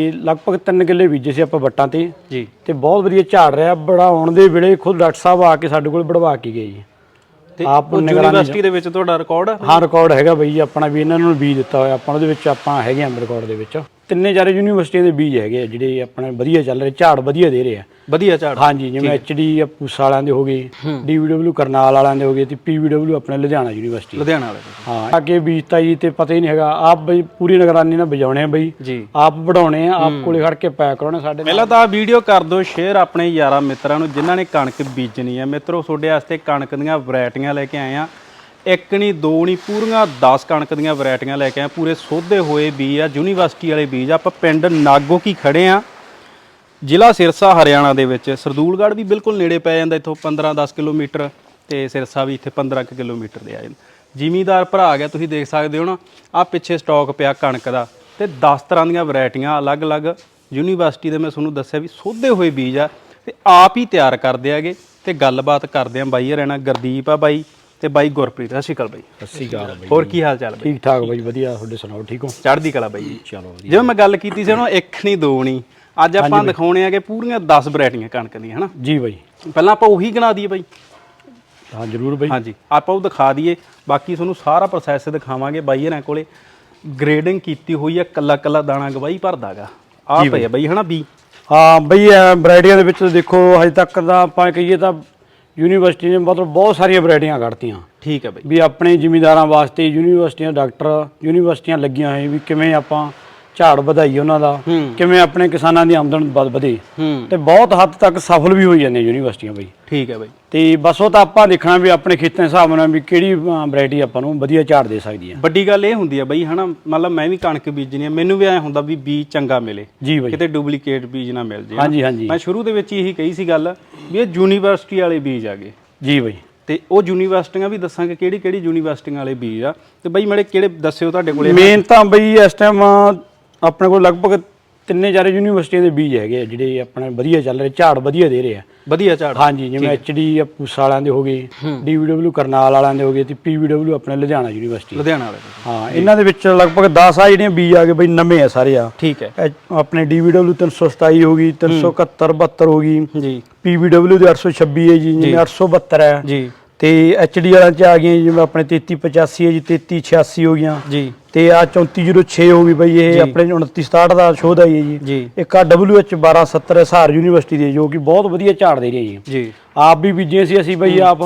ਇਹ ਲਗਭਗ 3 ਕਿੱਲੇ ਬੀਜੇ ਸੀ ਆਪਾਂ ਵੱਟਾਂ ਤੇ। ਜੀ। ਤੇ ਬਹੁਤ ਵਧੀਆ ਝਾੜ ਰਿਹਾ। ਬੜਾਉਣ ਦੇ ਵੇਲੇ ਖੁਦ ਡਾਕਟਰ ਸਾਹਿਬ ਆ ਕੇ ਸਾਡੇ ਕੋਲ ਬੜਵਾ ਕੇ ਗਏ ਜੀ। ਤੇ ਆਪ ਯੂਨੀਵਰਸਿਟੀ ਦੇ ਵਿੱਚ ਤੁਹਾਡਾ ਰਿਕਾਰਡ ਹਾਂ ਰਿਕਾਰਡ ਹੈਗਾ ਬਈ ਆਪਣਾ ਵੀ ਇਹਨਾਂ ਨੂੰ ਬੀਜ ਦਿੱਤਾ ਹੋਇਆ। ਆਪਾਂ ਉਹਦੇ ਵਿੱਚ ਆਪਾਂ ਹੈਗੇ ਆਂ ਰਿਕਾਰਡ ਦੇ ਵਿੱਚ। ਤਿੰਨੇ ਚਾਰੇ ਯੂਨੀਵਰਸਿਟੀਆਂ ਦੇ ਬੀਜ ਹੈਗੇ ਆ ਜਿਹੜੇ ਆਪਣੇ ਵਧੀਆ ਚੱਲ ਰਹੇ ਝਾੜ ਵਧੀਆ ਦੇ ਰਹੇ ਆ। ਵਧੀਆ ਝਾੜ। ਹਾਂਜੀ ਜਿਵੇਂ ਐਚਡੀ ਪੂਸਾ ਵਾਲਿਆਂ ਦੇ ਹੋ ਗਏ ਡੀਵੀਡਬਲਯੂ ਕਰਨਾਲ ਵਾਲਿਆਂ ਦੇ ਹੋ ਗਏ ਤੇ ਪੀਵੀਡਬਲਯੂ ਆਪਣੇ ਲੁਧਿਆਣਾ ਯੂਨੀਵਰਸਿਟੀ। ਲੁਧਿਆਣਾ ਵਾਲੇ। ਹਾਂ ਅੱਗੇ ਬੀਜਤਾ ਜੀ ਤੇ ਪਤਾ ਹੀ ਨਹੀਂ ਹੈਗਾ ਆਪ ਬਈ ਪੂਰੀ ਨਿਗਰਾਨੀ ਨਾਲ ਵਜਾਉਣੇ ਆ ਬਈ। ਆਪ ਵਢਾਉਣੇ ਆ ਆਪ ਕੋਲੇ ਖੜ ਕੇ ਪੈਕ ਕਰਾਉਣੇ ਸਾਡੇ। ਪਹਿਲਾਂ ਤਾਂ ਵੀਡੀਓ ਕਰ ਦਿਓ ਸ਼ੇਅਰ ਆਪਣੇ ਯਾਰਾਂ ਮਿੱਤਰਾਂ ਨੂੰ ਜਿਨ੍ਹਾਂ ਨੇ ਕਣਕ ਬੀਜਣੀ ਹੈ ਮਿੱਤਰੋ ਤੁਹਾਡੇ ਵਾਸਤੇ ਕਣਕ ਦੀਆਂ ਵੈਰਾਈਟੀਆਂ ਲੈ ਕੇ ਆਏ ਆ। ਇੱਕ ਨਹੀਂ, ਦੋ ਨਹੀਂ, ਪੂਰੀਆਂ 10 ਕਣਕ ਦੀਆਂ ਵੈਰਾਈਟੀਆਂ ਲੈ ਕੇ ਆਏ ਪੂਰੇ ਸੋਧੇ ਹੋਏ ਬੀਜ ਆ, ਯੂਨੀਵਰਸਿਟੀ ਵਾਲੇ ਬੀਜ ਆ। ਆਪਾਂ ਪਿੰਡ ਨਾਗੋ ਕੀ ਖੜੇ ਆ। ਜ਼ਿਲ੍ਹਾ ਸਿਰਸਾ, ਹਰਿਆਣਾ ਦੇ ਵਿੱਚ। ਸਰਦੂਲਗੜ੍ਹ ਵੀ ਬਿਲਕੁਲ ਨੇੜੇ ਪੈ ਜਾਂਦਾ, ਇੱਥੋਂ 15-10 ਕਿਲੋਮੀਟਰ ਤੇ ਸਿਰਸਾ ਵੀ ਇੱਥੇ 15 ਕੁ ਕਿਲੋਮੀਟਰ ਦੇ ਆ ਜਾਂਦਾ। ਜ਼ਿਮੀਦਾਰ ਭਰਾ ਗਿਆ, ਤੁਸੀਂ ਦੇਖ ਸਕਦੇ ਹੋ ਨਾ ਆ ਪਿੱਛੇ ਸਟਾਕ ਪਿਆ ਕਣਕ ਦਾ ਤੇ 10 ਤਰ੍ਹਾਂ ਦੀਆਂ ਵੈਰਾਈਟੀਆਂ ਅਲੱਗ-ਅਲੱਗ ਯੂਨੀਵਰਸਿਟੀ ਦੇ ਮੈਂ ਤੁਹਾਨੂੰ ਦੱਸਿਆ ਵੀ ਸੋਧੇ ਹੋਏ ਬੀਜ ਆ ਤੇ ਆਪ ਹੀ ਤਿਆਰ ਕਰਦੇ ਆਗੇ ਤੇ ਗੱਲਬਾਤ ਕਰਦੇ ਆ। ਬਾਈ ਰਹਿਣਾ ਗੁਰਦੀਪ ਆ ਬਾਈ। ਤੇ ਬਾਈ ਗੁਰਪ੍ਰੀਤ ਸਤਿ ਸ਼੍ਰੀ ਅਕਾਲ ਬਾਈ। ਸਤਿ ਸ਼੍ਰੀ ਅਕਾਲ ਬਈ। ਹੋਰ ਕੀ ਹਾਲ ਚਾਲ ਬਾਈ? ਠੀਕ ਠਾਕ ਬਈ ਵਧੀਆ ਤੁਹਾਡੇ ਸੁਣਾਓ ਠੀਕ ਹੋ? ਚੜ੍ਹਦੀ ਕਲਾ ਬਾਈ। ਚਲੋ ਵਧੀਆ। ਜਿਵੇਂ ਮੈਂ ਗੱਲ ਕੀਤੀ ਸੀ ਉਹਨਾਂ ਇੱਕ ਨਹੀਂ ਦੋ ਨਹੀਂ। ਅੱਜ ਆਪਾਂ ਦਿਖਾਉਣੇ ਆ ਕਿ ਪੂਰੀਆਂ 10 ਵੈਰਾਈਟੀਆਂ ਕਣਕ ਦੀਆਂ ਹਨਾ? ਜੀ ਬਈ। ਪਹਿਲਾਂ ਆਪਾਂ ਉਹੀ ਗਿਣਾ ਦਈਏ ਬਾਈ। ਹਾਂ ਜਰੂਰ ਬਈ। ਹਾਂਜੀ ਆਪਾਂ ਉਹ ਦਿਖਾ ਦਈਏ। ਬਾਕੀ ਤੁਹਾਨੂੰ ਸਾਰਾ ਪ੍ਰੋਸੈਸ ਦਿਖਾਵਾਂਗੇ ਬਾਈ ਇਹਨਾਂ ਕੋਲੇ। ਗ੍ਰੇਡਿੰਗ ਕੀਤੀ ਹੋਈ ਹੈ ਕੱਲਾ ਕੱਲਾ ਦਾਣਾ ਗਵਾਈ ਭਰਦਾਗਾ। ਆ ਬਾਈ ਹਨਾ ਬੀ? ਹਾਂ ਬਈ ਵੈਰਾਈਟੀਆਂ ਦੇ ਵਿੱਚ ਦੇਖੋ ਹਜੇ ਤੱਕ ਤਾਂ ਆਪਾਂ ਕਹੀਏ ਤਾਂ ਯੂਨੀਵਰਸਿਟੀ ਨੇ ਮਤਲਬ ਬਹੁਤ ਸਾਰੀਆਂ ਵੈਰਾਈਟੀਆਂ ਕੱਢਤੀਆਂ। ਠੀਕ ਹੈ ਬਾਈ। ਵੀ ਆਪਣੇ ਜ਼ਿਮੀਂਦਾਰਾਂ ਵਾਸਤੇ ਯੂਨੀਵਰਸਿਟੀਆਂ ਡਾਕਟਰ ਯੂਨੀਵਰਸਿਟੀਆਂ ਲੱਗੀਆਂ ਹੋਈਆਂ ਵੀ ਕਿਵੇਂ ਆਪਾਂ ਝਾੜ ਵਧਾਈਏ ਉਹਨਾਂ ਦਾ ਹੂੰ। ਕਿਵੇਂ ਆਪਣੇ ਕਿਸਾਨਾਂ ਦੀ ਆਮਦਨ ਵਧ- ਹੂੰ। ਤੇ ਬਹੁਤ ਹੱਦ ਤੱਕ ਸਫਲ ਵੀ ਹੋਈ ਜਾਂਦੀਆਂ ਯੂਨੀਵਰਸਿਟੀਆਂ ਬਈ। ਠੀਕ ਹੈ ਬਾਈ। ਤੇ ਬਸ ਉਹ ਤਾਂ ਆਪਾਂ ਦੇਖਣਾ ਵੀ ਆਪਣੇ ਖੇਤਾਂ ਦੇ ਹਿਸਾਬ ਨਾਲ ਵੀ ਕਿਹੜੀ ਵੈਰਾਈਟੀ ਆਪਾਂ ਨੂੰ ਵਧੀਆ ਝਾੜ ਦੇ ਸਕਦੀ ਹੈ ਵੱਡੀ ਗੱਲ ਇਹ ਹੁੰਦੀ ਆ ਬਾਈ ਹਨਾ ਮਤਲਬ ਮੈਂ ਵੀ ਕਣਕ ਬੀਜਣੀ ਆ ਮੈਨੂੰ ਵੀ ਐ ਹੁੰਦਾ ਵੀ ਬੀਜ ਚੰਗਾ ਮਿਲੇ। ਕਿਤੇ ਡੁਪਲੀਕੇਟ ਬੀਜ ਨਾ ਮਿਲ ਜੇ। ਹਾਂਜੀ ਹਾਂਜੀ। ਮੈਂ ਸ਼ੁਰੂ ਦੇ ਵਿੱਚ ਇਹੀ ਕਹੀ ਸੀ ਗੱਲ ਵੀ ਇਹ ਯੂਨੀਵਰਸਿਟੀ ਵਾਲੇ ਬੀਜ ਆਗੇ ਜੀ ਬਈ। ਤੇ ਉਹ ਯੂਨੀਵਰਸਿਟੀਆਂ ਵੀ ਦੱਸਾਂਗੇ ਕਿਹੜੀ ਕਿਹੜੀ ਯੂਨੀਵਰਸਿਟੀਆਂ ਵਾਲੇ ਬੀਜ ਆ। ਤੇ ਬਾਈ ਮੇਰੇ ਕਿਹੜੇ ਦੱਸਿਓ ਤੁਹਾਡੇ ਕੋਲੇ? ਮੇਨ ਤਾਂ ਬਈ ਇਸ ਟਾਈਮ ਆਪਣੇ ਕੋਲ ਲਗਭਗ ਤਿੰਨੇ ਚਾਰੇ ਯੂਨੀਵਰਸਿਟੀਆਂ ਦੇ ਬੀਜ ਹੈਗੇ ਆ ਜਿਹੜੇ ਆਪਣੇ ਵਧੀਆ ਚੱਲ ਰਹੇ ਝਾੜ ਵਧੀਆ ਦੇ ਰਹੇ ਆ। ਵਧੀਆ ਝਾੜ। ਹਾਂਜੀ ਜਿਵੇਂ ਐਚਡੀ ਪੂਸਾ ਵਾਲਿਆਂ ਦੇ ਹੋ ਗਏ ਡੀਵੀਡਬਲਯੂ ਕਰਨਾਲ ਵਾਲਿਆਂ ਦੇ ਹੋ ਗਏ ਤੇ ਪੀਵੀਡਬਲਯੂ ਆਪਣੇ ਲੁਧਿਆਣਾ ਯੂਨੀਵਰਸਿਟੀ ਲੁਧਿਆਣਾ ਵਾਲੇ। ਹਾਂ ਇਹਨਾਂ ਦੇ ਵਿੱਚ ਲਗਭਗ 10 ਆ ਜਿਹੜੀਆਂ ਬੀਜ ਆ ਗਏ ਬਈ ਨਵੇਂ ਆ ਸਾਰੇ ਆ। ਠੀਕ ਹੈ। ਆਪਣੇ ਡੀਵੀਡਬਲਯੂ 327 ਹੋ ਗਈ 371 72 ਹੋ ਗਈ। ਜੀ। ਪੀਵੀਡਬਲਯੂ ਦੇ 826 ਹੈ ਜੀ ਜਿਵੇਂ 872 ਹੈ। ਜੀ। ਤੇ ਐਚਡੀ ਵਾਲਿਆਂ ਚ ਆ ਗਈਆਂ ਜੀ, ਜਿਵੇਂ ਆਪਣੇ 3385 ਹੈ ਜੀ 3386 ਹੋ ਗਈਆਂ। ਜੀ। ਤੇ ਆ 3406 ਹੋ ਗਈ ਬਈ ਇਹ ਆਪਣੇ 2967 ਦਾ ਸ਼ੋਧ ਆਈ ਹੈ ਜੀ। ਜੀ। ਇੱਕ ਆ WH 1270 ਹਸਾਰ ਯੂਨੀਵਰਸਿਟੀ ਦੀ ਜੋ ਕਿ ਬਹੁਤ ਵਧੀਆ ਝਾੜ ਦੇ ਰਹੀ ਹੈ ਜੀ। ਜੀ। ਆਪ ਵੀ ਬੀਜੇ ਸੀ ਅਸੀਂ ਬਈ ਆਪ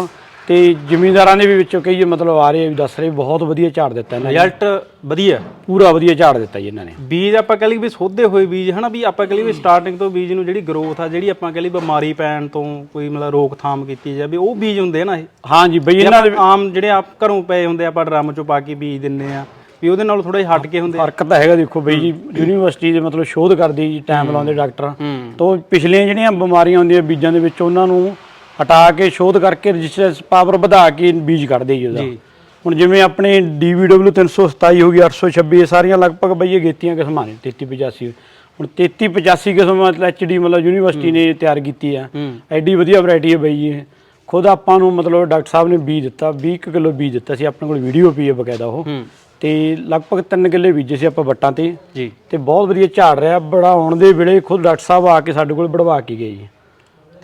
ਤੇ ਜ਼ਿਮੀਂਦਾਰਾਂ ਦੇ ਵੀ ਵਿੱਚੋਂ ਕਈ ਮਤਲਬ ਆ ਰਹੇ ਆ ਵੀ ਦੱਸ ਰਹੇ ਬਹੁਤ ਵਧੀਆ ਝਾੜ ਦਿੱਤਾ ਇਹਨਾਂ ਨੇ। ਰਿਜ਼ਲਟ ਵਧੀਆ। ਪੂਰਾ ਵਧੀਆ ਝਾੜ ਦਿੱਤਾ ਜੀ ਇਹਨਾਂ ਨੇ। ਬੀਜ ਆਪਾਂ ਕਹ ਲਈ ਵੀ ਸੋਧੇ ਹੋਏ ਬੀਜ ਹਨਾ ਵੀ ਆਪਾਂ ਕਹ ਲਈ ਵੀ ਸਟਾਰਟਿੰਗ ਤੋਂ ਬੀਜ ਨੂੰ ਜਿਹੜੀ ਗਰੋਥ ਆ ਜਿਹੜੀ ਆਪਾਂ ਕਹ ਲਈ ਬਿਮਾਰੀ ਪੈਣ ਤੋਂ ਕੋਈ ਮਤਲਬ ਰੋਕਥਾਮ ਕੀਤੀ ਜਾਵੇ ਉਹ ਬੀਜ ਹੁੰਦੇ ਆ ਨਾ ਇਹ। ਹਾਂਜੀ ਬਈ ਇਹਨਾਂ ਦੇ ਆਮ ਜਿਹੜੇ ਆਪ ਘਰੋਂ ਪਏ ਹੁੰਦੇ ਆਪਾਂ ਡਰਮ ਚੋਂ ਪਾ ਕੇ ਬੀਜ ਦਿੰਨੇ ਆ ਵੀ ਉਹਦੇ ਨਾਲ ਥੋੜਾ ਜਿਹਾ ਹਟ ਕੇ ਹੁੰਦੇ। ਫ਼ਰਕ ਤਾਂ ਹੈਗਾ ਦੇਖੋ ਬਈ ਜੀ ਯੂਨੀਵਰਸਿਟੀ ਦੇ ਮਤਲਬ ਸ਼ੋਧ ਕਰਦੇ ਜੀ ਟਾਈਮ ਲਾਉਂਦੇ ਡਾਕਟਰ ਤੋਂ ਪਿਛਲੀਆਂ ਜਿਹੜੀਆਂ ਬਿਮਾਰੀਆਂ ਹੁੰਦੀਆਂ ਬੀਜਾਂ ਦੇ ਵਿੱਚ ਉਹਨਾਂ ਨੂੰ ਹਟਾ ਕੇ ਸ਼ੋਧ ਕਰਕੇ ਰਜਿਸਟਰਸ ਪਾਵਰ ਵਧਾ ਕੇ ਬੀਜ ਕੱਢਦੇ ਜੀ ਉਹਦਾ। ਜੀ। ਹੁਣ ਜਿਵੇਂ ਆਪਣੇ DVW 327 ਹੋ ਗਈ 826 ਇਹ ਸਾਰੀਆਂ ਲਗਭਗ ਬਈ ਇਹ ਗੇਤੀਆਂ ਕਿਸਮਾਂ ਨੇ 3385 ਹੁਣ 3385 ਕਿਸਮ ਮਤਲਬ ਐਚਡੀ ਮਤਲਬ ਯੂਨੀਵਰਸਿਟੀ ਨੇ ਤਿਆਰ ਕੀਤੀ ਆ ਐਡੀ ਵਧੀਆ ਵੈਰਾਈਟੀ ਹੈ ਬਈ ਇਹ। ਖੁਦ ਆਪਾਂ ਨੂੰ ਮਤਲਬ ਡਾਕਟਰ ਸਾਹਿਬ ਨੇ ਬੀਜ ਦਿੱਤਾ 20 ਕੁ ਕਿਲੋ ਬੀਜ ਦਿੱਤਾ ਸੀ ਆਪਣੇ ਕੋਲ ਵੀਡੀਓ ਪਈ ਹੈ ਬਕਾਇਦਾ ਉਹ। ਤੇ ਲਗਭਗ 3 ਕਿੱਲੇ ਬੀਜੇ ਸੀ ਆਪਾਂ ਵੱਟਾਂ ਤੇ। ਜੀ। ਤੇ ਬਹੁਤ ਵਧੀਆ ਝਾੜ ਰਿਹਾ ਬੜਾਉਣ ਦੇ ਵੇਲੇ ਖੁਦ ਡਾਕਟਰ ਸਾਹਿਬ ਆ ਕੇ ਸਾਡੇ ਕੋਲ ਬੜਵਾ ਕੇ ਗਏ ਜੀ।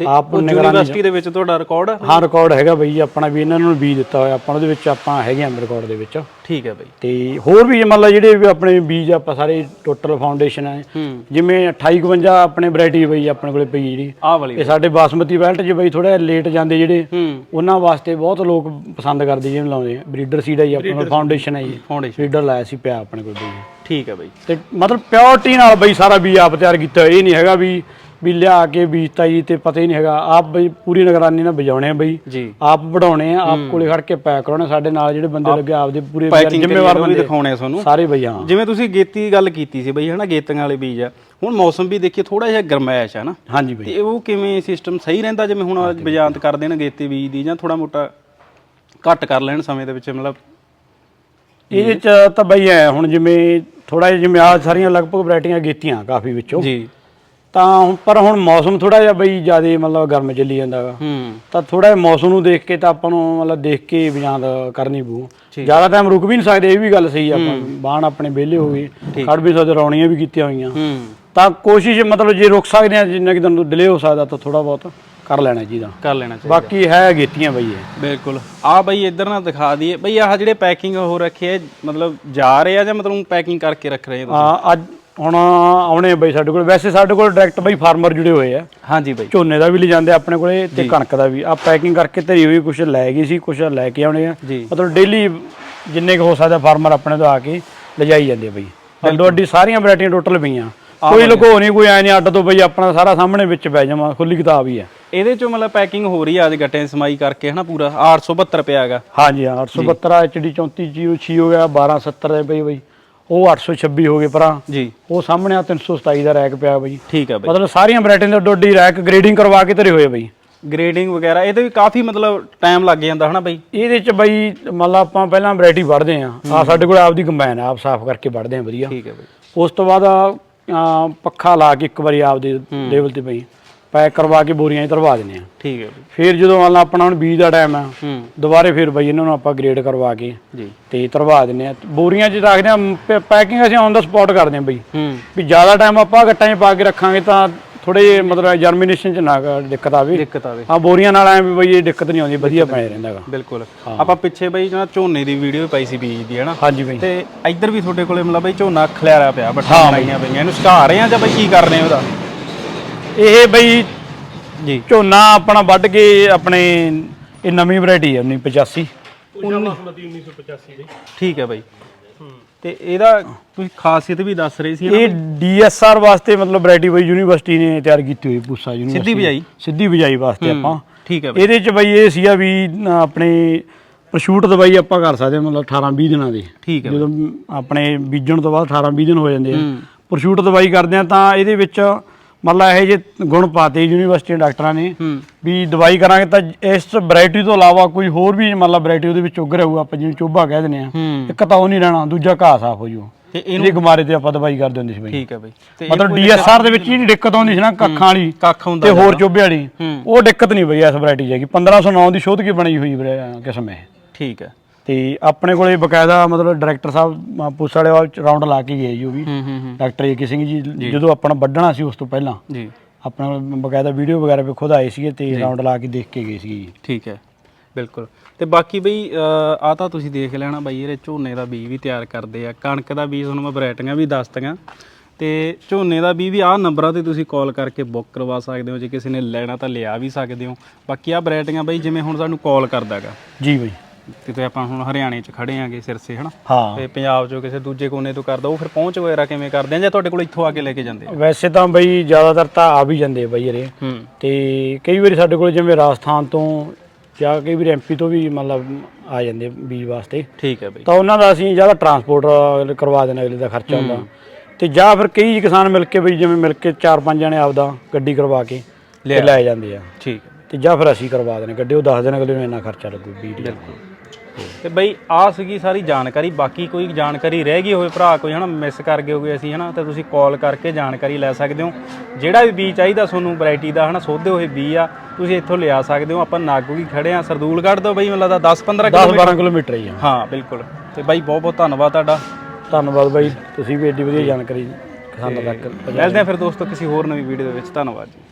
ਆਪ ਨਿਗਰਾਨੀ ਯੂਨੀਵਰਸਿਟੀ ਦੇ ਵਿੱਚ ਤੁਹਾਡਾ ਰਿਕਾਰਡ ਹਾਂ ਰਿਕਾਰਡ ਹੈਗਾ ਬਈ ਆਪਣਾ ਵੀ ਇਹਨਾਂ ਨੂੰ ਬੀਜ ਦਿੱਤਾ ਹੋਇਆ। ਆਪਾਂ ਉਹਦੇ ਵਿੱਚ ਆਪਾਂ ਹੈਗੇ ਆਂ ਰਿਕਾਰਡ ਦੇ ਵਿੱਚ। ਠੀਕ ਹੈ ਬਾਈ। ਤੇ ਹੋਰ ਵੀ ਮਤਲਬ ਜਿਹੜੇ ਵੀ ਆਪਣੇ ਬੀਜ ਆਪਾਂ ਸਾਰੇ ਟੋਟਲ ਫਾਊਂਡੇਸ਼ਨ ਹੈ ਹੂੰ। ਜਿਵੇਂ 2852 ਆਪਣੇ ਵੈਰਾਈਟੀ ਬਈ ਆਪਣੇ ਕੋਲੇ ਪਈ ਜਿਹੜੀ। ਆਹ ਵਾਲੀ ਇਹ ਸਾਡੇ ਬਾਸਮਤੀ ਬੈਲਟ 'ਚ ਬਈ ਥੋੜਾ ਲੇਟ ਜਾਂਦੇ ਜਿਹੜੇ ਹੂੰ। ਉਹਨਾਂ ਵਾਸਤੇ ਬਹੁਤ ਲੋਕ ਪਸੰਦ ਕਰਦੇ ਜਿਵੇਂ ਲਾਉਂਦੇ ਆ। ਬਰੀਡਰ ਸੀਡ ਹੈ ਜੀ ਆਪਣੇ ਫਾਊਂਡੇਸ਼ਨ ਹੈ ਜੀ। ਫਾਊਂਡੇਸ਼ਨ ਬਰੀਡਰ ਲਾਇਆ ਸੀ ਪਿਆ ਆਪਣੇ ਕੋਲ ਬਈ। ਠੀਕ ਹੈ ਬਾਈ। ਤੇ ਮਤਲਬ ਪਿਓਰਟੀ ਨਾਲ ਬਈ ਸਾਰਾ ਬੀਜ ਆਪ ਤਿਆਰ ਕੀਤਾ। ਹੋਇਆ ਇਹ ਨਹੀਂ ਹੈਗਾ ਵੀ ਵੀ ਲਿਆ ਕੇ ਬੀਜਤਾ ਜੀ ਤੇ ਪਤਾ ਹੀ ਨਹੀਂ ਹੈਗਾ। ਆਪ ਬਈ ਪੂਰੀ ਨਿਗਰਾਨੀ ਨਾਲ ਵਜਾਉਣੇ ਆ ਬਈ। ਜੀ। ਆਪ ਵਢਾਉਣੇ ਆ ਆਪ ਕੋਲੇ ਖੜ ਕੇ ਪੈਕ ਕਰਾਉਣੇ ਸਾਡੇ ਨਾਲ ਜਿਹੜੇ ਬੰਦੇ ਲੱਗੇ ਆਪਦੇ ਪੂਰੇ ਜ਼ਿੰਮੇਵਾਰ ਬੰਦੇ ਦਿਖਾਉਣੇ ਆ ਤੁਹਾਨੂੰ। ਸਾਰੇ ਬਈ ਹਾਂ। ਜਿਵੇਂ ਤੁਸੀਂ ਗੇਤੀ ਗੱਲ ਕੀਤੀ ਸੀ ਬਈ ਹਨਾ ਗੇਤੀਆਂ ਵਾਲੇ ਬੀਜ ਆ। ਹੁਣ ਮੌਸਮ ਵੀ ਦੇਖੀਏ ਥੋੜਾ ਜਿਹਾ ਗਰਮੈਸ਼ ਆ ਨਾ। ਹਾਂਜੀ ਬਈ। ਤੇ ਉਹ ਕਿਵੇਂ ਸਿਸਟਮ ਸਹੀ ਰਹਿੰਦਾ ਜਿਵੇਂ ਹੁਣ ਬਜਾਂਤ ਕਰਦੇ ਨੇ ਗੇਤੀ ਬੀਜ ਦੀ ਜਾਂ ਥੋੜਾ ਮੋਟਾ ਘੱਟ ਕਰ ਲੈਣ ਸਮੇਂ ਦੇ ਵਿੱਚ ਮਤਲਬ ਇਹਦੇ ਚ ਤਾਂ ਬਈ ਐ ਹੁਣ ਜਿਵੇਂ ਥੋੜਾ ਜਿਹਾ ਜਿਵੇਂ ਆ ਸਾਰੀਆਂ ਲਗਭਗ ਵੈਰਾਈਟੀਆਂ ਗੀਤੀਆਂ ਕਾਫੀ ਵਿੱਚੋਂ। ਜੀ। ਤਾਂ ਹੁਣ ਪਰ ਹੁਣ ਮੌਸਮ ਥੋੜਾ ਜਿਹਾ ਬਈ ਜ਼ਿਆਦਾ ਮਤਲਬ ਗਰਮ ਚੱਲੀ ਜਾਂਦਾ ਗਾ। ਹੂੰ। ਤਾਂ ਥੋੜਾ ਜਿਹਾ ਮੌਸਮ ਨੂੰ ਦੇਖ ਕੇ ਤਾਂ ਆਪਾਂ ਨੂੰ ਮਤਲਬ ਦੇਖ ਕੇ ਬਿਆਨ ਕਰਨੀ ਪਊ। ਜ਼ਿਆਦਾ ਟਾਈਮ ਰੁਕ ਵੀ ਨਹੀਂ ਸਕਦੇ ਇਹ ਵੀ ਗੱਲ ਸਹੀ ਆ ਆਪਾਂ ਬਾਣ ਆਪਣੇ ਵਿਹਲੇ ਹੋ ਗਏ ਖੜ ਵੀ ਸਕਦੇ ਰੌਣੀਆਂ ਵੀ ਕੀਤੀਆਂ ਹੋਈਆਂ। ਹੂੰ। ਤਾਂ ਕੋਸ਼ਿਸ਼ ਮਤਲਬ ਜੇ ਰੁਕ ਸਕਦੇ ਆ ਜਿੰਨਾ ਕਿ ਤੁਹਾਨੂੰ ਡਿਲੇ ਹੋ ਸਕਦਾ ਤਾਂ ਥੋੜਾ ਬਹੁਤ ਕਰ ਲੈਣਾ ਜੀ ਦਾ ਕਰ ਲੈਣਾ ਚਾਹੀਦਾ। ਬਾਕੀ ਹੈ ਗੇਤੀਆਂ ਬਈ ਇਹ। ਬਿਲਕੁਲ। ਆ ਬਈ ਇੱਧਰ ਨਾ ਦਿਖਾ ਦਈਏ। ਬਈ ਆਹ ਜਿਹੜੇ ਪੈਕਿੰਗ ਹੋ ਰੱਖੇ ਆ ਮਤਲਬ ਜਾ ਰਹੇ ਆ ਜਾਂ ਮਤਲਬ ਪੈਕਿੰਗ ਕਰਕੇ ਰੱਖ ਰਹੇ ਆ ਤੁਸੀਂ? ਆ ਅੱਜ ਹੁਣ ਆਉਣੇ ਬਈ ਸਾਡੇ ਕੋਲ। ਵੈਸੇ ਸਾਡੇ ਕੋਲ ਡਾਇਰੈਕਟ ਬਈ ਫਾਰਮਰ ਜੁੜੇ ਹੋਏ ਆ। ਹਾਂਜੀ ਬਈ। ਝੋਨੇ ਦਾ ਵੀ ਲੈ ਜਾਂਦੇ ਆ ਆਪਣੇ ਕੋਲੇ ਤੇ ਕਣਕ ਦਾ ਵੀ। ਆ ਪੈਕਿੰਗ ਕਰਕੇ ਧਰੀ ਹੋਈ ਕੁਝ ਲੈ ਗਈ ਸੀ ਕੁਝ ਲੈ ਕੇ ਆਉਣੇ ਆ। ਜੀ। ਮਤਲਬ ਡੇਲੀ ਜਿੰਨੇ ਕੁ ਹੋ ਸਕਦਾ ਫਾਰਮਰ ਆਪਣੇ ਤੋਂ ਆ ਕੇ ਲਿਜਾਈ ਜਾਂਦੇ ਆ ਬਈ। ਅੱਡੋ ਅੱਡੀ ਸਾਰੀਆਂ ਵੈਰਾਈਟੀਆਂ ਟੋਟਲ ਪਈਆਂ। ਕੋਈ ਲੁਕੋ ਨਹੀਂ ਕੋਈ ਐ ਨਹੀਂ ਅੱਡ ਤੋਂ ਬਈ ਆਪਣਾ ਸਾਰਾ ਸਾਹਮਣੇ ਵਿੱਚ ਪੈ ਜਾਵਾਂ ਖੁੱਲੀ ਕਿਤਾਬ ਹੀ ਆ। ਇਹਦੇ ਚੋਂ ਮਤਲਬ ਪੈਕਿੰਗ ਹੋ ਰਹੀ ਆ ਅੱਜ ਗੱਟੇ ਸਮਾਈ ਕਰਕੇ ਹਨਾ ਪੂਰਾ? 872 ਰੁਪਏ ਹੈਗਾ। ਹਾਂਜੀ ਹਾਂ 872 ਐਚਡੀ 34 ਜੀਓ 6 ਹੋ ਗਿਆ 1270 ਦੇ ਬਈ ਬਈ। ਉਹ 826 ਹੋ ਗਏ ਪਰਾਂ ਜੀ। ਉਹ ਸਾਹਮਣੇ ਆ 327 ਦਾ ਰੈਕ ਪਿਆ ਬਈ। ਠੀਕ ਆ ਬਈ। ਮਤਲਬ ਸਾਰੀਆਂ ਵੈਰਾਈਟੀਆਂ ਦੇ ਅੱਡੀ ਰੈਕ ਗ੍ਰੇਡਿੰਗ ਕਰਵਾ ਕੇ ਧਰੇ ਹੋਏ ਬਈ। ਗ੍ਰੇਡਿੰਗ ਵਗੈਰਾ ਇਹਦੇ ਵੀ ਕਾਫੀ ਮਤਲਬ ਟਾਈਮ ਲੱਗ ਜਾਂਦਾ ਹਨਾ ਬਈ? ਇਹਦੇ ਚ ਬਈ ਮੰਨ ਲਾ ਆਪਾਂ ਪਹਿਲਾਂ ਵੈਰਾਈਟੀ ਵੜਦੇ ਆ। ਆ ਸਾਡੇ ਕੋਲ ਆਪਦੀ ਕੰਬਾਈਨ ਆ ਆਪ ਸਾਫ਼ ਕਰਕੇ ਵੜਦੇ ਆ ਵਧੀਆ। ਠੀਕ ਹੈ ਬਈ। ਉਸ ਤੋਂ ਬਾਅਦ ਆ, ਪੱਖਾ ਲਾ ਕੇ ਇੱਕ ਵਾਰੀ ਆਪਦੇ ਲੈਵਲ ਤੇ ਬਈ। ਪੈਕ ਕਰਵਾ ਕੇ ਬੋਰੀਆਂ 'ਚ ਧਰਵਾ ਦਿੰਦੇ ਆ। ਠੀਕ ਹੈ ਬਈ ਫਿਰ ਜਦੋਂ ਮੰਨ ਲਾ ਆਪਣਾ ਹੁਣ ਬੀਜ ਦਾ ਟਾਈਮ ਆ ਹੂੰ। ਦੁਬਾਰੇ ਫਿਰ ਬਈ ਇਹਨਾਂ ਨੂੰ ਆਪਾਂ ਗ੍ਰੇਡ ਕਰਵਾ ਕੇ ਜੀ। ਤੇ ਧਰਵਾ ਦਿੰਦੇ ਆ। ਬੋਰੀਆਂ 'ਚ ਰੱਖਦੇ ਆ ਪੈਕਿੰਗ ਅਸੀਂ ਔਨ ਦਾ ਸਪੌਟ ਕਰਦੇ ਆ ਬਈ। ਹੂੰ। ਵੀ ਜ਼ਿਆਦਾ ਟਾਈਮ ਆਪਾਂ ਗੱਟਾਂ 'ਚ ਪਾ ਕੇ ਰੱਖਾਂਗੇ ਤਾਂ ਥੋੜੇ ਮਤਲਬ ਜਰਮੀਨੇਸ਼ਨ 'ਚ ਨਾ ਦਿੱਕਤ ਆਵੇ। ਦਿੱਕਤ ਆਵੇ। ਹਾਂ ਬੋਰੀਆਂ ਨਾਲ ਐ ਵੀ ਬਈ ਇਹ ਦਿੱਕਤ ਨਹੀਂ ਆਉਂਦੀ ਵਧੀਆ ਪੈ ਰਹਿੰਦਾਗਾ ਬਿਲਕੁਲ। ਆਪਾਂ ਪਿੱਛੇ ਬਈ ਜਿਹੜਾ ਝੋਨੇ ਦੀ ਵੀਡੀਓ ਪਾਈ ਸੀ ਬੀਜ ਦੀ ਹਨਾ? ਹਾਂਜੀ ਬਈ। ਤੇ ਇੱਧਰ ਵੀ ਤੁਹਾਡੇ ਕੋਲੇ ਮਤਲਬ ਬਈ ਝੋਨਾ ਖਲਿਆਰਾ ਪਿਆ ਬੱਠਾ ਬਣਾਈਆਂ ਪਈਆਂ ਇਹਨੂੰ ਸੁਕਾ ਰਹੇ ਆ ਜਾਂ ਬਈ ਕੀ ਕਰ ਰਹੇ ਆ ਉਹਦਾ? ਇਹ ਬਈ ਜੀ। ਝੋਨਾ ਆਪਣਾ ਵੱਢ ਕੇ ਆਪਣੇ ਇਹ ਨਵੀਂ ਵੈਰਾਈਟੀ ਹੈ 1985 ਠੀਕ ਹੈ ਬਈ। ਤੇ ਇਹਦਾ ਤੁਸੀਂ ਖਾਸੀਅਤ ਵੀ ਦੱਸ ਰਹੇ ਸੀ ਇਹ ਡੀਐਸਆਰ ਵਾਸਤੇ ਮਤਲਬ ਵੈਰਾਈਟੀ ਬਈ ਯੂਨੀਵਰਸਿਟੀ ਨੇ ਤਿਆਰ ਕੀਤੀ ਹੋਈ ਪੂਸਾ ਯੂਨੀਵਰਸਿਟੀ ਸਿੱਧੀ ਬਿਜਾਈ? ਸਿੱਧੀ ਬਿਜਾਈ ਵਾਸਤੇ ਆਪਾਂ। ਠੀਕ ਹੈ ਬਈ। ਇਹਦੇ ਚ ਬਈ ਇਹ ਸੀਗਾ ਵੀ ਆਪਣੇ ਪ੍ਰਸ਼ੂਟ ਦਵਾਈ ਆਪਾਂ ਕਰ ਸਕਦੇ ਹਾਂ ਮਤਲਬ 18 20 ਦਿਨਾਂ ਦੀ। ਠੀਕ ਹੈ ਜਦੋਂ ਆਪਣੇ ਬੀਜਣ ਤੋਂ ਬਾਅਦ 18 20 ਦਿਨ ਹੋ ਜਾਂਦੇ ਆ। ਪ੍ਰਸ਼ੂਟ ਦਵਾਈ ਕਰਦੇ ਆ ਤਾਂ ਇਹਦੇ ਵਿੱਚ ਮਤਲਬ ਇਹ ਜੇ ਗੁਣ ਪਾਤੇ ਯੂਨੀਵਰਸਿਟੀ ਦੇ ਡਾਕਟਰਾਂ ਨੇ ਵੀ ਦਵਾਈ ਕਰਾਂਗੇ ਤਾਂ ਇਸ ਵੈਰਾਈਟੀ ਤੋਂ ਇਲਾਵਾ ਕੋਈ ਹੋਰ ਵੀ ਮਤਲਬ ਵੈਰਾਈਟੀ ਉਹਦੇ ਵਿੱਚ ਉੱਗ ਰਹੂਗਾ ਆਪਾਂ ਜਿਵੇਂ ਚੋਭਾ ਕਹਿ ਦਿੰਦੇ ਆ ਇੱਕ ਤਾਂ ਉਹ ਨਹੀਂ ਰਹਿਣਾ ਦੂਜਾ ਘਾਹ ਸਾਫ਼ ਹੋ ਜੂ ਤੇ ਇਹਨੂੰ ਗਮਾਰੇ ਤੇ ਆਪਾਂ ਦਵਾਈ ਕਰਦੇ ਹੁੰਦੇ ਸੀ ਬਈ। ਠੀਕ ਹੈ ਬਈ। ਮਤਲਬ ਡੀਐਸਆਰ ਦੇ ਵਿੱਚ ਹੀ ਦਿੱਕਤ ਆਉਂਦੀ ਸੀ ਨਾ ਕੱਖਾਂ ਵਾਲੀ ਤੇ ਹੋਰ ਚੋਭੇ ਵਾਲੀ। ਉਹ ਦਿੱਕਤ ਨਹੀਂ ਬਈ ਇਸ ਵੈਰਾਈਟੀ ਹੈਗੀ। 1509 ਦੀ ਸ਼ੋਧ ਕੀ ਬਣੀ ਹੋਈ ਕਿਸਮ ਹੈ ਠੀਕ ਹੈ। ਤੇ ਆਪਣੇ ਕੋਲੇ ਬਕਾਇਦਾ ਮਤਲਬ ਡਾਇਰੈਕਟਰ ਸਾਹਿਬ ਪੁਲਿਸ ਵਾਲੇ ਰਾਉਂਡ ਲਾ ਕੇ ਗਏ ਜੀ ਉਹ ਵੀ। ਡਾਕਟਰ ਏਕੇ ਸਿੰਘ ਜੀ ਜਦੋਂ ਆਪਣਾ ਵੱਢਣਾ ਸੀ ਉਸ ਤੋਂ ਪਹਿਲਾਂ। ਜੀ। ਆਪਣਾ ਬਕਾਇਦਾ ਵੀਡੀਓ ਵਗੈਰਾ ਵੀ ਖੁਦ ਆਏ ਸੀਗੇ ਤੇ ਰਾਉਂਡ ਲਾ ਕੇ ਦੇਖ ਕੇ ਗਏ ਸੀ ਜੀ। ਠੀਕ ਹੈ ਬਿਲਕੁਲ। ਤੇ ਬਾਕੀ ਬਈ ਆ ਤਾਂ ਤੁਸੀਂ ਦੇਖ ਲੈਣਾ ਬਈ ਇਹਦੇ ਝੋਨੇ ਦਾ ਬੀਜ ਵੀ ਤਿਆਰ ਕਰਦੇ ਆ। ਕਣਕ ਦਾ ਬੀਜ ਤੁਹਾਨੂੰ ਮੈਂ ਵੈਰਾਈਟੀਆਂ ਵੀ ਦੱਸਤੀਆਂ ਤੇ ਝੋਨੇ ਦਾ ਬੀਜ ਵੀ ਆਹ ਨੰਬਰਾਂ ਤੇ ਤੁਸੀਂ ਕਾਲ ਕਰਕੇ ਬੁੱਕ ਕਰਵਾ ਸਕਦੇ ਹੋ। ਜੇ ਕਿਸੇ ਨੇ ਲੈਣਾ ਤਾਂ ਲਿਆ ਵੀ ਸਕਦੇ ਹੋ। ਬਾਕੀ ਆ ਵੈਰਾਈਟੀਆਂ ਬਈ ਜਿਵੇਂ ਹੁਣ ਸਾਨੂੰ ਕਾਲ ਕਰਦਾਗਾ। ਜੀ ਬਈ। ਕਿਤੇ ਆਪਾਂ ਹੁਣ ਹਰਿਆਣੇ 'ਚ ਖੜੇ ਆਂਗੇ ਸਿਰਸੇ ਹਨਾ? ਹਾਂ। ਤੇ ਪੰਜਾਬ 'ਚੋਂ ਕਿਸੇ ਦੂਜੇ ਕੋਨੇ ਤੋਂ ਕਰਦਾ ਉਹ ਫਿਰ ਪਹੁੰਚ ਵਗੈਰਾ ਕਿਵੇਂ ਕਰਦੇ ਆ? ਜਾਂ ਤੁਹਾਡੇ ਕੋਲ ਇੱਥੋਂ ਆ ਕੇ ਲੈ ਕੇ ਜਾਂਦੇ ਆ? ਵੈਸੇ ਤਾਂ ਬਈ ਜ਼ਿਆਦਾਤਰ ਤਾਂ ਆ ਵੀ ਜਾਂਦੇ ਆ ਬਈ ਹੂੰ। ਤੇ ਕਈ ਵਾਰੀ ਸਾਡੇ ਕੋਲ ਜਿਵੇਂ ਰਾਜਸਥਾਨ ਤੋਂ ਜਾਂ ਕਈ ਵਾਰੀ ਐਮਪੀ ਤੋਂ ਵੀ ਮਤਲਬ ਆ ਜਾਂਦੇ ਆ ਬੀਜ ਵਾਸਤੇ। ਠੀਕ ਹੈ ਬਈ। ਤਾਂ ਉਹਨਾਂ ਦਾ ਅਸੀਂ ਜ਼ਿਆਦਾ ਟਰਾਂਸਪੋਰਟ ਕਰਵਾ ਦੇਣਾ ਅਗਲੇ ਦਾ ਖਰਚਾ ਹੁੰਦਾ। ਤੇ ਜਾਂ ਫਿਰ ਕਈ ਕਿਸਾਨ ਮਿਲ ਕੇ ਬਈ ਜਿਵੇਂ ਮਿਲ ਕੇ ਚਾਰ ਪੰਜ ਜਣੇ ਆਪਦਾ ਗੱਡੀ ਕਰਵਾ ਕੇ ਤੇ। ਲੈ ਜਾਂਦੇ ਆ। ਠੀਕ ਹੈ। ਤੇ ਜਾਂ ਫਿਰ ਅਸੀਂ ਕਰਵਾ ਦੇਣੇ ਗੱਡੀ ਉਹ ਦੱਸ ਦੇਣ ਅਗਲੇ ਨੂੰ ਇੰਨਾ ਖਰਚਾ ਲੱਗੂ ਬੀਜ ਦਾ ਤੇ ਬਈ ਆ ਸੀਗੀ ਸਾਰੀ ਜਾਣਕਾਰੀ ਬਾਕੀ ਕੋਈ ਜਾਣਕਾਰੀ ਰਹਿ ਗਈ ਹੋਵੇ ਭਰਾ ਕੋਈ ਹਨਾ ਮਿਸ ਕਰ ਗਏ ਹੋਗੇ ਅਸੀਂ ਹਨਾ ਤਾਂ ਤੁਸੀਂ ਕਾਲ ਕਰਕੇ ਜਾਣਕਾਰੀ ਲੈ ਸਕਦੇ ਹੋ। ਜਿਹੜਾ ਵੀ ਬੀਜ ਚਾਹੀਦਾ ਤੁਹਾਨੂੰ ਵੈਰਾਈਟੀ ਦਾ ਹਨਾ ਸੋਧੇ ਹੋਏ ਬੀਜ ਆ ਤੁਸੀਂ ਇੱਥੋਂ ਲਿਆ ਸਕਦੇ ਹੋ। ਆਪਾਂ ਨਾਗੂ ਕੀ ਖੜੇ ਆ ਸਰਦੂਲਗੜ੍ਹ ਤੋਂ ਬਈ ਮੈਨੂੰ ਲੱਗਦਾ 10 15 10 ਕਿਲੋਮੀਟਰ। 12 ਕਿਲੋਮੀਟਰ ਹੀ ਆ। ਹਾਂ ਬਿਲਕੁਲ। ਤੇ ਬਾਈ ਬਹੁਤ ਬਹੁਤ ਧੰਨਵਾਦ ਤੁਹਾਡਾ। ਧੰਨਵਾਦ ਬਾਈ ਤੁਸੀਂ ਵੀ ਏਡੀ ਵਧੀਆ ਜਾਣਕਾਰੀ ਕਿਸਾਨਾਂ ਤੱਕ। ਮਿਲਦੇ ਆ ਫਿਰ ਦੋਸਤੋ ਕਿਸੇ ਹੋਰ ਨਵੀਂ ਵੀਡੀਓ ਦੇ ਵਿੱਚ। ਧੰਨਵਾਦ ਜੀ।